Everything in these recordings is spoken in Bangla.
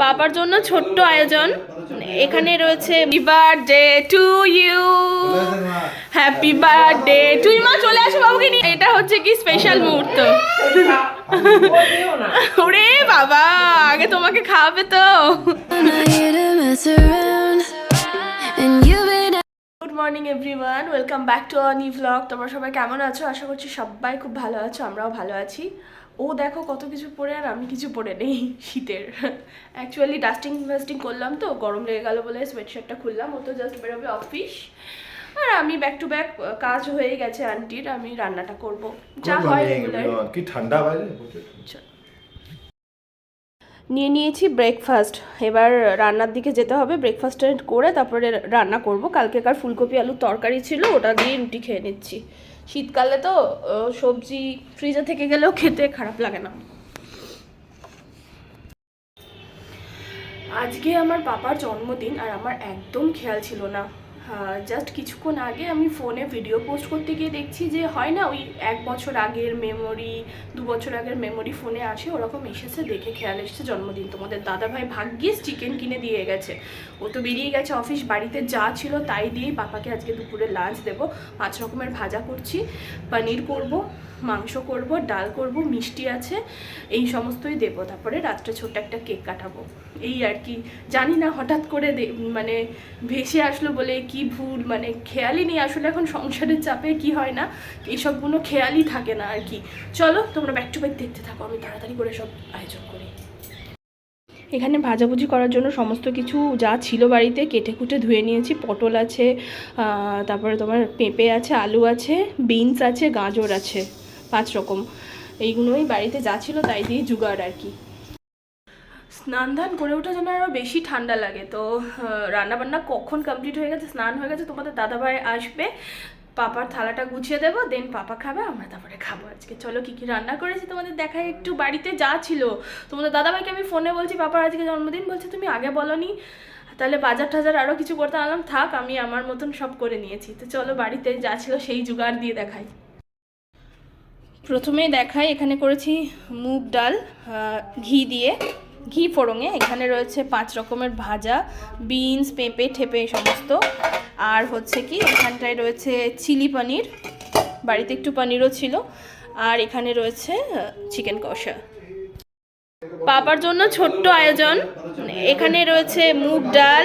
পাপার জন্য ছোট্ট আয়োজন। এখানে রয়েছে birthday to you happy birthday to মা, চলে আসো বাবুকে নিয়ে। এটা হচ্ছে কি স্পেশাল মুহূর্ত। ওরে বাবা, আগে তোমাকে খাওয়াবে তো। Morning everyone welcome back to our new vlog তোমরা সবাই কেমন আছো? আশা করছি সবাই খুব ভালো আছো আমরাও ভালো আছি। ও দেখো কত কিছু পরে আর আমি কিছু পরে নেই শীতের। অ্যাকচুয়ালি ডাস্টিং ফাস্টিং করলাম তো গরম লেগে গেল বলে সোয়েটশার্টটা খুললাম ও তো জাস্ট বেরোবে অফিস আর আমি ব্যাক টু ব্যাক কাজ হয়ে গেছে আন্টির আমি রান্নাটা করব। যা হয় রেগুলার কি ঠান্ডা বাইরে? নিয়ে নিয়েছি ব্রেকফাস্ট এবার রান্নার দিকে যেতে হবে ব্রেকফাস্টটা করে তারপরে রান্না করব। কালকেকার ফুলকপি আলুর তরকারি ছিল, ওটা দিয়ে রুটি খেয়ে নিচ্ছি। শীতকালে তো সবজি ফ্রিজে থেকে গেলেও খেতে খারাপ লাগে না। আজকে আমার বাবার জন্মদিন আর আমার একদম খেয়াল ছিল না। জাস্ট কিছুক্ষণ আগে আমি ফোনে ভিডিও পোস্ট করতে গিয়ে দেখছি যে হয় না, ওই এক বছর আগের মেমোরি দু বছর আগের মেমোরি ফোনে আসে, ওরকম এসেছে, দেখে খেয়াল এসেছে, জন্মদিন। তোমাদের দাদাভাই ভাগ্যিস চিকেন কিনে দিয়ে গেছে। ও তো বেরিয়ে গেছে অফিস বাড়িতে যা ছিল তাই দিয়েই পাপাকে আজকে দুপুরে লাঞ্চ দেবো। পাঁচ রকমের ভাজা করছি, পনির করব। মাংস করব, ডাল করব, মিষ্টি আছে, এই সমস্তই দেবো। তারপরে রাত্রে ছোট্ট একটা কেক কাটাবো। এই আর কি। জানি না, হঠাৎ করে মানে ভেসে আসলো বলে কি ভুল মানে খেয়ালই নেই। আসলে এখন সংসারের চাপে কি হয় না এইসবগুলো খেয়ালই থাকে না আর কি। চলো, তোমরা ব্যাক টু ব্যাক দেখতে থাকো, আমি তাড়াতাড়ি করে সব আয়োজন করি। এখানে ভাজাভুজি করার জন্য সমস্ত কিছু যা ছিল বাড়িতে কেটে কুটে ধুয়ে নিয়েছি। পটল আছে তারপরে তোমার পেঁপে আছে, আলু আছে, বিনস আছে, গাজর আছে। পাঁচ রকম। এইগুলোই বাড়িতে যা ছিল তাই দিয়ে জুগাড় আর কি। স্নান ধান করে ওঠা যেন আরও বেশি ঠান্ডা লাগে। তো রান্না বান্না কখন কমপ্লিট হয়ে গেছে? স্নান হয়ে গেছে, তোমাদের দাদাভাই আসবে। পাপার থালাটা গুছিয়ে দেবো দেন পাপা খাবে, আমরা তারপরে খাব আজকে। চলো, কী কী রান্না করেছি তোমাদের দেখায় একটু বাড়িতে যা ছিল। তোমাদের দাদাভাইকে আমি ফোনে বলছি পাপার আজকে জন্মদিন, বলছে, তুমি আগে বলনি। তাহলে বাজার টাজার আরও কিছু করতে আনলাম। থাক, আমি আমার মতন সব করে নিয়েছি। তো চলো, বাড়িতে যা ছিল সেই জোগাড় দিয়ে দেখাই। প্রথমেই দেখাই, এখানে করেছি মুগ ডাল ঘি দিয়ে। ঘি ফোড়ঙে এখানে রয়েছে পাঁচ রকমের ভাজা, বিনস, পেঁপে, ঠেপে সমস্ত। আর হচ্ছে কি, এখানটায় রয়েছে চিলি পনির, বাড়িতে একটু পনিরও ছিল। আর এখানে রয়েছে চিকেন কষা। পাপার জন্য ছোট্ট আয়োজন। এখানে রয়েছে মুগ ডাল,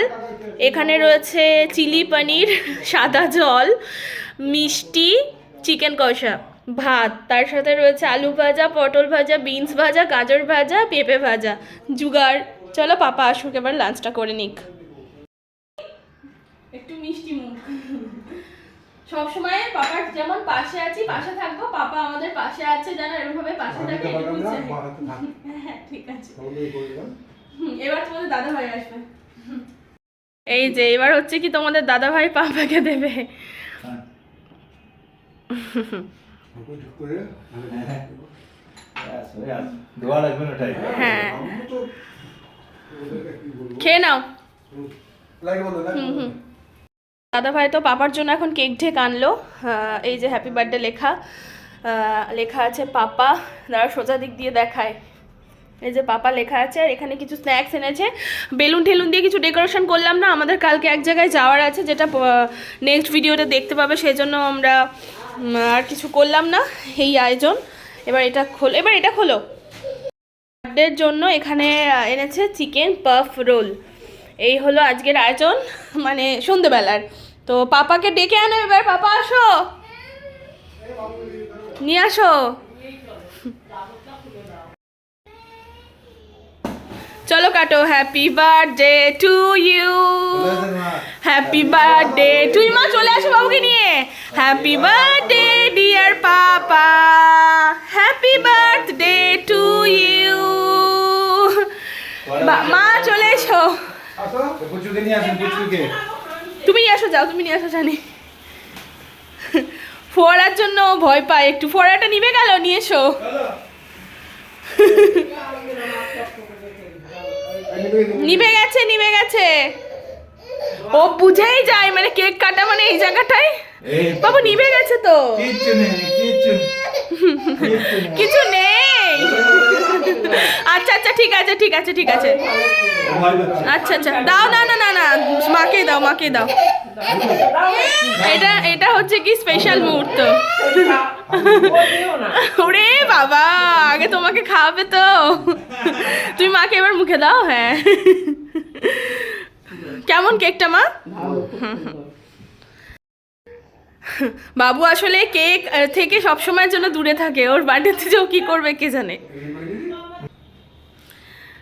এখানে রয়েছে চিলি পনির, সাদা জল, মিষ্টি, চিকেন কষা। ভাত তার সাথে রয়েছে আলু ভাজা পটল ভাজা বিনস ভাজা গাজর ভাজা পেঁপে ভাজা। জুগার চলো পাপা আসুক এবার লাঞ্চটা করে নিক। একটু মিষ্টি মুখ। সবসময় পাপার যেমন পাশে আছি পাশে থাকব পাপা আমাদের পাশে আছে যেন এরকমভাবে পাশে থাকে হ্যাঁ ঠিক আছে। এবার তোমাদের দাদা ভাই আসবে। এই যে এবার হচ্ছে কি তোমাদের দাদা ভাই পাপাকে দেবে। ওটাই হ্যাঁ খেয়ে নাও। দাদা ভাই তো পাপার জন্য এখন কেক ঢেক আনলো। এই যে হ্যাপি বার্থডে লেখা। লেখা আছে পাপা দাঁড়া সোজা দিক দিয়ে দেখায়। এই যে পাপা লেখা আছে, আর এখানে কিছু স্ন্যাক্স এনেছে। বেলুন ঠেলুন দিয়ে কিছু ডেকোরেশন করলাম না, আমাদের কালকে এক জায়গায় যাওয়ার আছে, যেটা নেক্সট ভিডিওতে দেখতে পাবে সেই জন্য আমরা আর কিছু করলাম না, এই আয়োজন। এবার এটা খোলো, এবার এটা খোলো। বার্থডের জন্য এখানে এনেছে চিকেন পাফ রোল এই হলো আজকের আয়োজন মানে সন্ধেবেলার। তো পাপাকে ডেকে আনো এবার, পাপা আসো। নিয়ে আসো। চলো কাটো happy birthday to you happy birthday to মা, চলে আসো বাবুকে নিয়ে। Happy birthday dear papa happy birthday to you মা, চলে এসো। তুমি নিয়ে আসো, যাও, তুমি নিয়ে আসো, জানি। ফোয়ারার জন্য ভয় পায়, একটু ফোয়ারাটা নিবে গেল, নিয়ে এসো। নিভে গেছে নিভে গেছে। ও বুঝেই যায় মানে কেক কাটা মানে এই জায়গাটাই বাবু নিভে গেছে তো। কিচ্ছু নেই। কিছু নেই। আচ্ছা আচ্ছা ঠিক আছে ঠিক আছে ঠিক আছে। আচ্ছা আচ্ছা। দাও, না না না না। মাকে দাও মাকে দাও। এটা এটা হচ্ছে কি স্পেশাল মুহূর্ত। ওরে বাবা, আগে তোমাকে খাওয়াবে তো। তুমি মাকে এবার মুখে দাও হ্যাঁ। কেমন কেকটা, মা? বাবু আসলে কেক থেকে সবসময়ের জন্য দূরে থাকে। ওর বার্থডেতে যে ও কি করবে, কে জানে?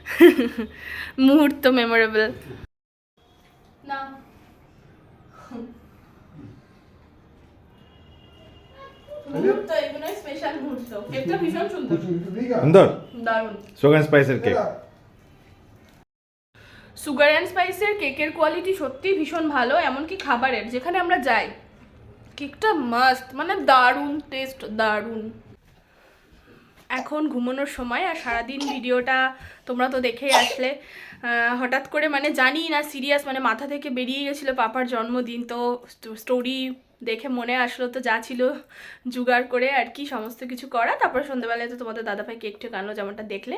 মুহূর্ত মেমোরেবল না। মুহূর্ত এগুলোই স্পেশাল মুহূর্ত। কেকটা ভীষণ সুন্দর। সুন্দর? দারুণ। সুগার স্পাইসের কেক সুগার অ্যান্ড স্পাইসের কেকের কোয়ালিটি সত্যিই ভীষণ ভালো এমনকি খাবারের যেখানে আমরা যাই। কেকটা মাস্ট মানে দারুণ টেস্ট দারুণ। এখন ঘুমানোর সময় আর সারাদিন ভিডিওটা তোমরা তো দেখেই আসলে। হঠাৎ করে মানে জানি না সিরিয়াস মানে মাথা থেকে বেরিয়ে গেছিল পাপার জন্মদিন। তো স্টোরি দেখে মনে আসলো তো যা ছিল জোগাড় করে আর কি সমস্ত কিছু করা। তারপর সন্ধ্যেবেলায় তো তোমাদের দাদাভাই কেক টেক আনলো যেমনটা দেখলে।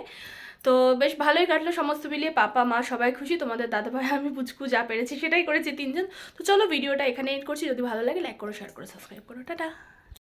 তো বেশ ভালোই কাটলো সমস্ত মিলিয়ে, পাপা, মা সবাই খুশি, তোমাদের দাদাভাই, আমি পুচকু যা পেরেছি সেটাই করেছি তিনজন। তো চলো ভিডিওটা এখানে এড করছি। যদি ভালো লাগে লাইক করো শেয়ার করো সাবস্ক্রাইব করো। টাটা।